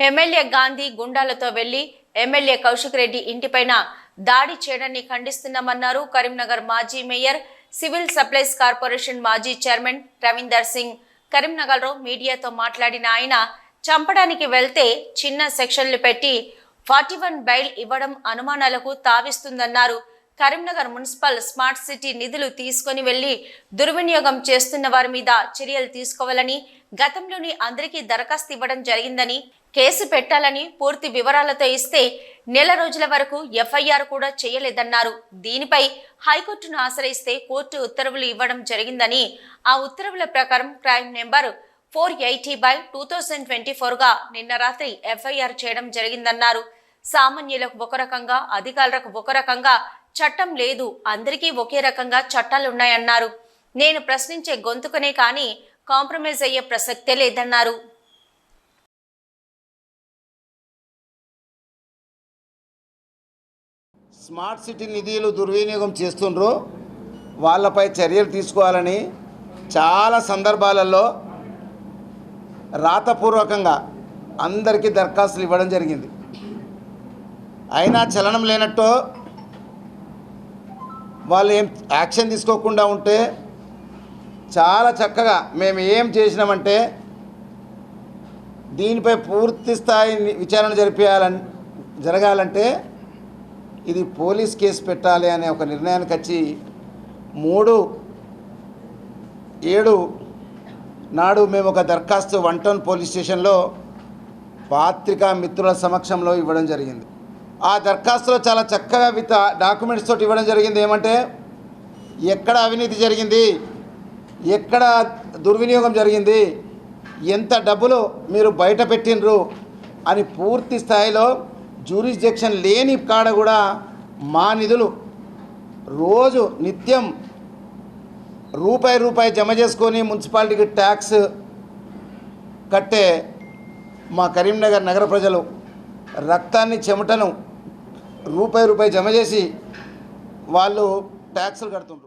MLA Gandhi గుండాలతో వెళ్ళి MLA Kaushik Reddy ఇంటిపైన దాడి చేయడాన్ని ఖండిస్తున్నామన్నారు కరీంనగర్ మాజీ మేయర్ సివిల్ సప్లైస్ కార్పొరేషన్ మాజీ చైర్మన్ రవీందర్ సింగ్. కరీంనగర్లో మీడియాతో మాట్లాడిన ఆయన చంపడానికి వెళ్తే చిన్న సెక్షన్లు పెట్టి ఫార్టీ వన్ బైల్ ఇవ్వడం అనుమానాలకు తావిస్తుందన్నారు. కరీంనగర్ మున్సిపల్ స్మార్ట్ సిటీ నిధులు తీసుకొని వెళ్ళి దుర్వినియోగం చేస్తున్న వారి మీద చర్యలు తీసుకోవాలని గతంలోని అందరికీ దరఖాస్తు ఇవ్వడం జరిగిందని కేసు పెట్టాలని పూర్తి వివరాలతో ఇస్తే నెల రోజుల వరకు ఎఫ్ఐఆర్ కూడా చేయలేదన్నారు. దీనిపై హైకోర్టును ఆశ్రయిస్తే కోర్టు ఉత్తర్వులు ఇవ్వడం జరిగిందని ఆ ఉత్తర్వుల ప్రకారం crime number four eighty by two thousand twenty ఫోర్గా నిన్న రాత్రి ఎఫ్ఐఆర్ చేయడం జరిగిందన్నారు. సామాన్యులకు ఒక రకంగా అధికారులకు ఒక రకంగా చట్టం లేదు. అందరికీ ఒకే రకంగా చట్టాలు ఉన్నాయన్నారు నేను ప్రశ్నించే గొంతుకునే కానీ కాంప్రమైజ్ అయ్యే ప్రసక్తే లేదన్నారు. స్మార్ట్ సిటీ నిధులు దుర్వినియోగం చేస్తుండ్రు. వాళ్ళపై చర్యలు తీసుకోవాలని చాలా సందర్భాలలో రాతపూర్వకంగా అందరికీ దరఖాస్తులు ఇవ్వడం జరిగింది. అయినా చలనం లేనట్టు వాళ్ళు ఏం యాక్షన్ తీసుకోకుండా ఉంటే చాలా చక్కగా మేము ఏం చేసినామంటే దీనిపై పూర్తి స్థాయి విచారణ జరిపేయాలని జరగాలంటే ఇది పోలీస్ కేసు పెట్టాలి అనే ఒక నిర్ణయానికి వచ్చి మూడు ఏడు నాడు మేము ఒక దరఖాస్తు వన్ టౌన్ పోలీస్ స్టేషన్లో పాత్రికా మిత్రుల సమక్షంలో ఇవ్వడం జరిగింది. ఆ దరఖాస్తులో చాలా చక్కగా విత్ డాక్యుమెంట్స్ తోటి ఇవ్వడం జరిగింది. ఏమంటే ఎక్కడ అవినీతి జరిగింది? ఎక్కడ దుర్వినియోగం జరిగింది? ఎంత డబ్బులు మీరు బయట పెట్టినరు అని పూర్తి స్థాయిలో జ్యూరిస్డిక్షన్ లేని కాడ కూడా మా నిధులు రోజు నిత్యం రూపాయి రూపాయి జమ చేసుకొని మున్సిపాలిటీకి ట్యాక్స్ కట్టే మా కరీంనగర్ నగర ప్రజలు రక్తాన్ని చెమటను రూపాయి రూపాయి జమ చేసి వాళ్ళు ట్యాక్సులు కడుతుండ్రు.